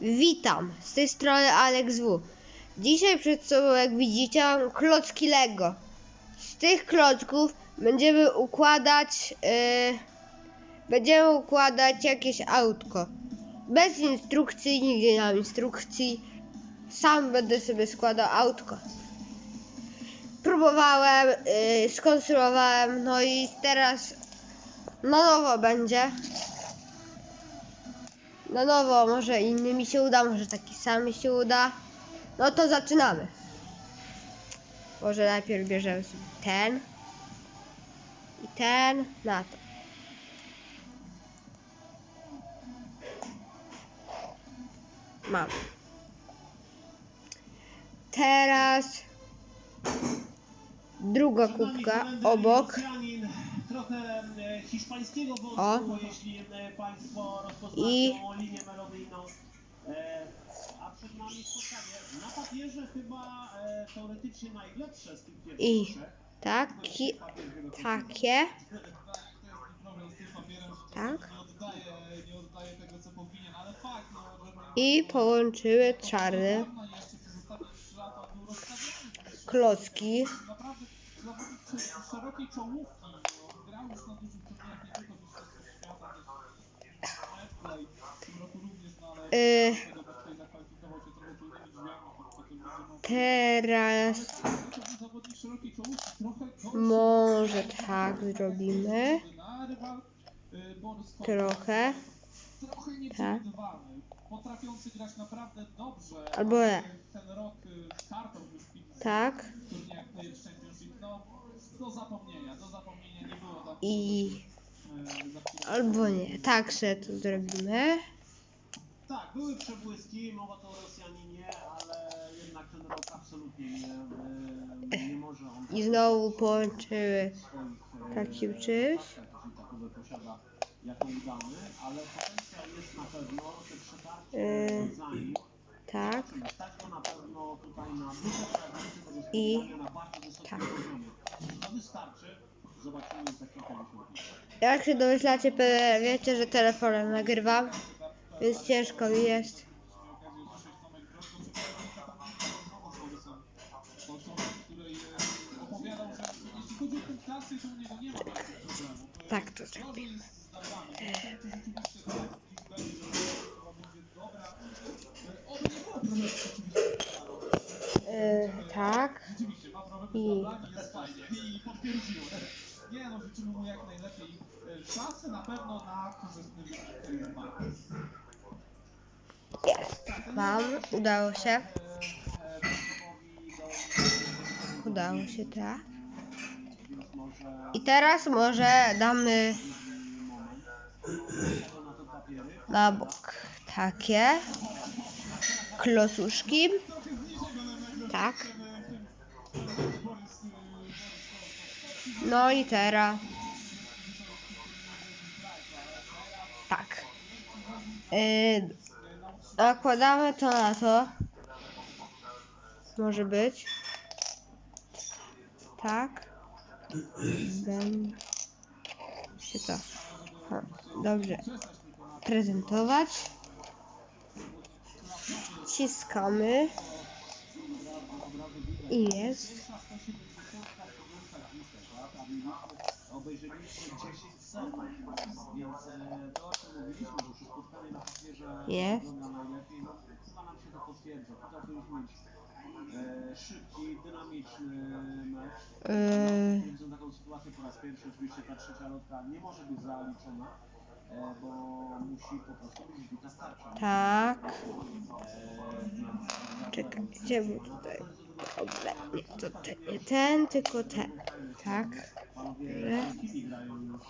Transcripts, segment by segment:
Witam, z tej strony Alex W. Dzisiaj przed sobą, jak widzicie, mam klocki Lego. Z tych klocków będziemy układać, yy, będziemy układać jakieś autko. Bez instrukcji, nigdzie nie mam instrukcji. Sam będę sobie składał autko. Próbowałem, yy, skonstruowałem, no i teraz na nowo będzie. Na nowo, może inny mi się uda, może taki sam mi się uda. No to zaczynamy. Może najpierw bierzemy sobie ten i ten na to. Mam. Teraz druga kubka obok. Trochę e, hiszpańskiego wątku, jeśli e, Państwo I- rozpoznają linię melodyjną, e, a przed nami spotkanie na papierze chyba teoretycznie najlepsze z tych pierwszych I taki, takie, tak. No, I połączyły czarny i jeszcze przez ostatnie 3 lata był rozstawiony. klocki. Naprawdę sz- szerokiej czołówki, Y, teraz może tak zrobimy. Trochę. dobrze. Albo nie. Tak. Do zapomnienia, do zapomnienia nie było tam I albo nie. Tak sobie to zrobimy. Tak, były przebłyski, mowa to o Rosjaninie, ale jednak ten rok absolutnie nie, e, nie może on I znowu połączyły takim czymś. jeśli takowe posiada jako udany, ale potencjał jest na pewno, te przetarcie Yy, za nim. Tak. I- tak. Jak się domyślacie, wiecie, że telefonem nagrywam, więc ciężko mi jest. Tak to Gorzej Yy, tak. I-. Nie no, życzymy mu jak najlepiej. E, Szanse na pewno na korzystny. Jest. Mam. Udało się. Udało się, tak. I teraz może damy na bok takie klocuszki. Tak. No i teraz. Tak. Yy, nakładamy to na to. Może być. Tak. Będzie się to. Dobrze. Prezentować. Ciskamy. I jest. Obejrzeliśmy 10 sekund, więc e, to o czym mówiliśmy, że przy spotkaniu na papierze Jest. wygląda najlepiej, chyba nam się to potwierdza. Potrafiliśmy mieć e, szybki, dynamiczny mecz. Yy, taką sytuację po raz pierwszy, oczywiście ta trzecia lotka nie może być zaliczona, bo musi po prostu starcza. tak. Czekaj, gdzie był tutaj? Dobra, nie, to ten, nie ten, tylko ten. Tak. Panowie Że? w chwili grają już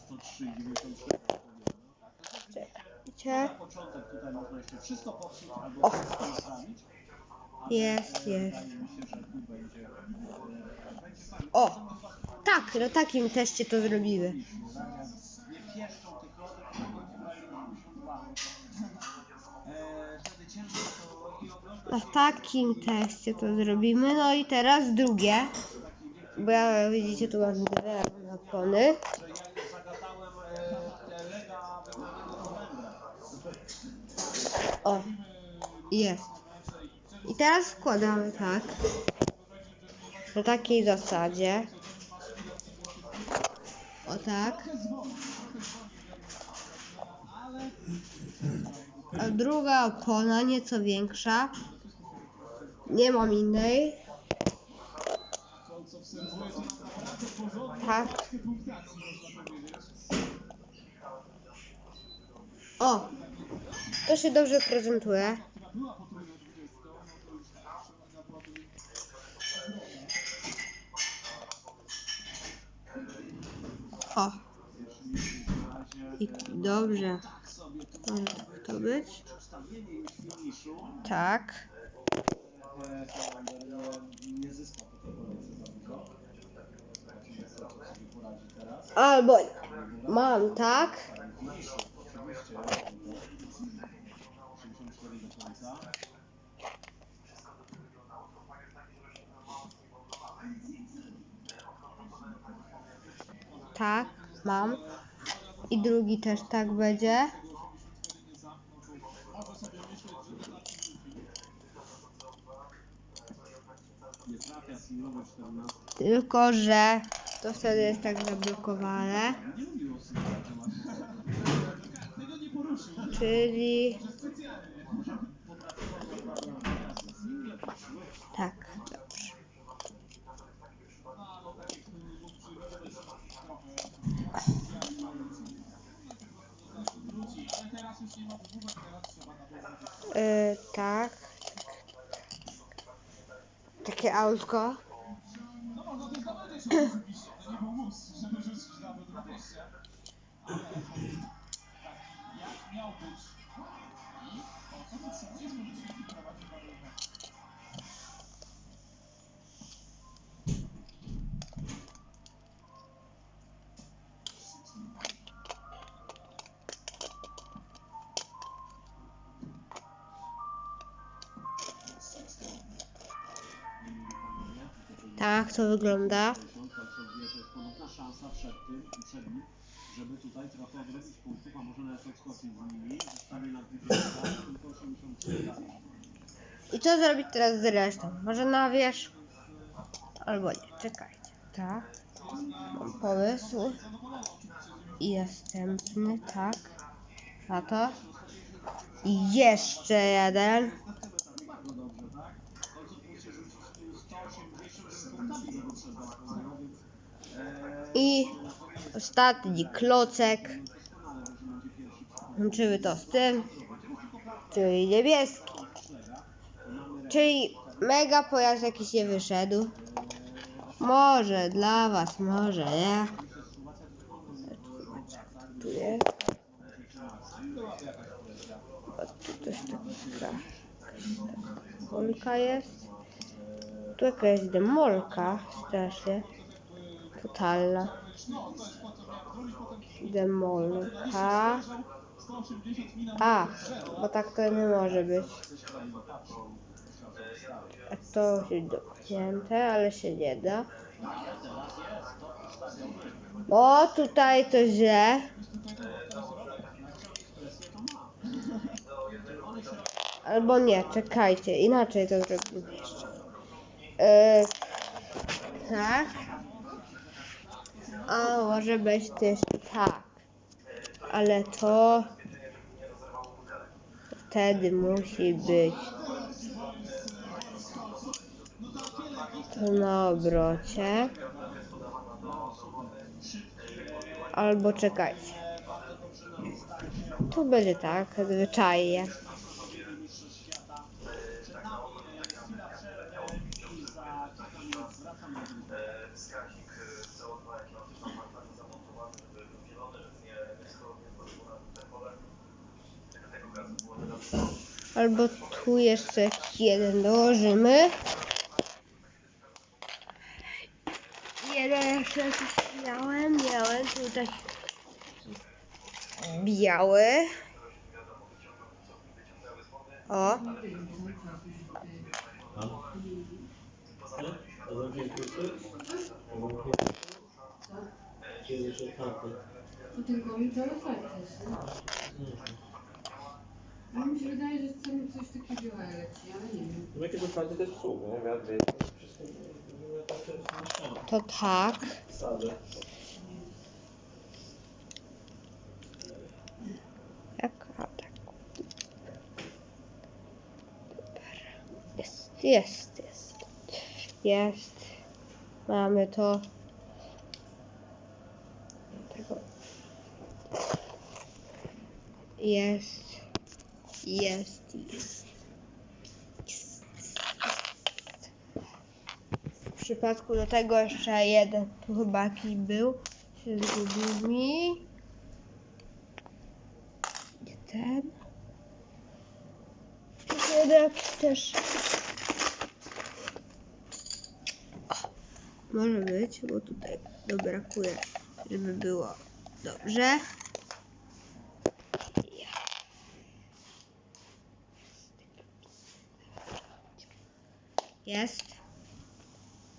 103 i 93 Czekajcie. O. Jest, jest. O! Tak, na takim teście to zrobimy. 52. E, Na takim teście to zrobimy. No i teraz drugie. Bo ja widzicie tu mam dwie opony. O, jest. I teraz wkładamy tak. Na takiej zasadzie. O tak. A druga opona, nieco większa. Nie mam innej. Tak. O! To się dobrze prezentuje. I dobrze. Może tak to być? Tak. E, Hollander nie, nie zyskał po tej kolejce za dużo. Zobaczymy, co co sobie poradzi teraz. Albo mam tak. Finiszu, oczywiście. 84 do końca. Tak, mam. I drugi też tak będzie. nie zamknął, to może sobie myśleć, że to na tym rzuci. Nie trafia Similowy 14. Tylko, że to wtedy jest tak zablokowane. Nie mówił o Similowie właśnie. Tego nie poruszył. Czyli Specjalnie. tak. Dobrze. No, ale tak jak mógł przygotować trochę. Wróci, ale teraz już nie ma wymówek, teraz trzeba na to Yy, tak. Takie autko. No można też na media się oczywiście, to nie był mus, żeby rzucić nawet 20. Ale taki jak miał być i o co potrzebujesz, żeby świetnie prowadzić Tak to wygląda. Żeby tutaj trochę odrobić punktów, a może nawet odskoczyć z nimi. Zostanie na 20, tylko 83 lat. I co zrobić teraz z resztą? Może na wierzch? Albo nie, czekajcie. Tak. Mam pomysł. I następny, tak. Na to. I jeszcze jeden. Bardzo dobrze, tak? W końcu musicie rzucić tu 180 punktami, żeby trzeba było, więc e, I ostatni klocek. Łączymy to z tym. Czyli niebieski. Czyli mega pojazd jakiś nie wyszedł. Może dla was, może nie. Tu jest. Tu też taka demolka jest. Tu jakaś demolka strasznie. Totalna. Demolka. 180 mina A, bo tak to nie może być. A to się dopięte, ale się nie da. O, tutaj to źle. Albo nie, czekajcie, inaczej to zrobimy. Yy, tak. A może być też tak. Ale to wtedy musi być to na obrocie. Albo czekajcie. To będzie tak, zwyczajnie. wskaźnik CO2, jaki ma też na parku zamontowany, żeby był zielony, żeby nie eksplodował nie na te pole. Tego gazu było dodatkowo. Albo tu jeszcze jeden dołożymy. Jeden jeszcze jakiś miałem, miałem tutaj biały. O, To tylko mi to. Ale mi się wydaje, że chcemy coś takiego leci, ale nie wiem. No dostanie też cud, nie? Wiatr nie tak to jest tak. Sady. Jak a tak. Super. Jest, jest, jest. Jest. Mamy to. Tego. Jest. Jest, jest. W przypadku do tego jeszcze jeden. Tu chyba jakiś był. Się zgubił mi. Nie ten. Jeden też. O, może być, bo tutaj no, brakuje, żeby było dobrze. Jest.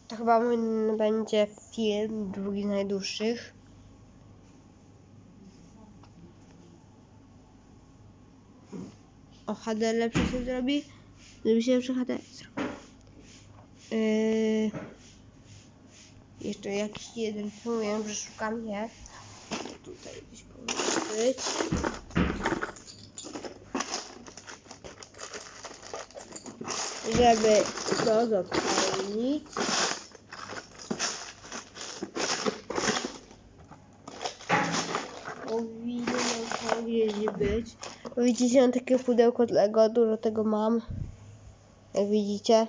To chyba mój będzie film drugi z najdłuższych. O HD lepsze się zrobi. Żeby się lepsze HD. Yy, jeszcze jakiś jeden film, wiem, że szukam je. Tutaj gdzieś powinien być. Żeby to zapełnić. Powinno tam gdzieś być. Bo widzicie, mam takie pudełko z Lego, dużo tego mam. Jak widzicie.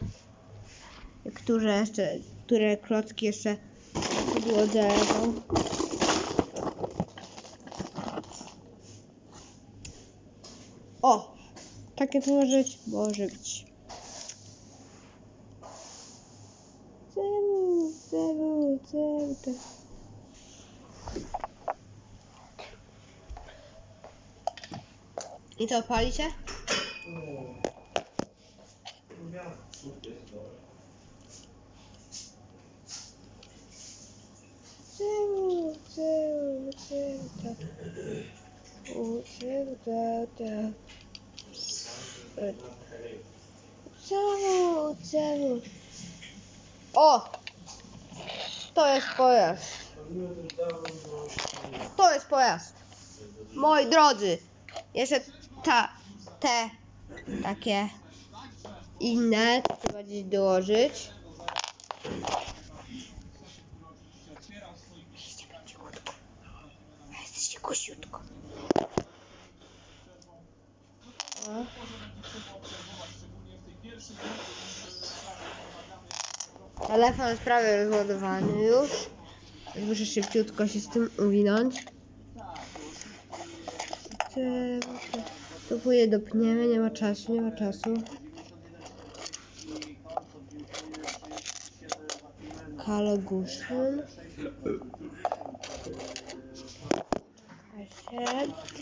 Które jeszcze, które klocki jeszcze na podłodze leżą. O! Takie to może być. Może być. To? I to palicie? Czemu, To jest pojazd. To jest pojazd. Moi drodzy, jeszcze ta, te takie inne trzeba gdzieś dołożyć. Jesteście kościutko. O. Telefon jest prawie rozładowany już. Muszę szybciutko się z tym uwinąć. Pójdę dopniemy, nie ma czasu, nie ma czasu. Kaloguszyn.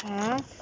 Tak.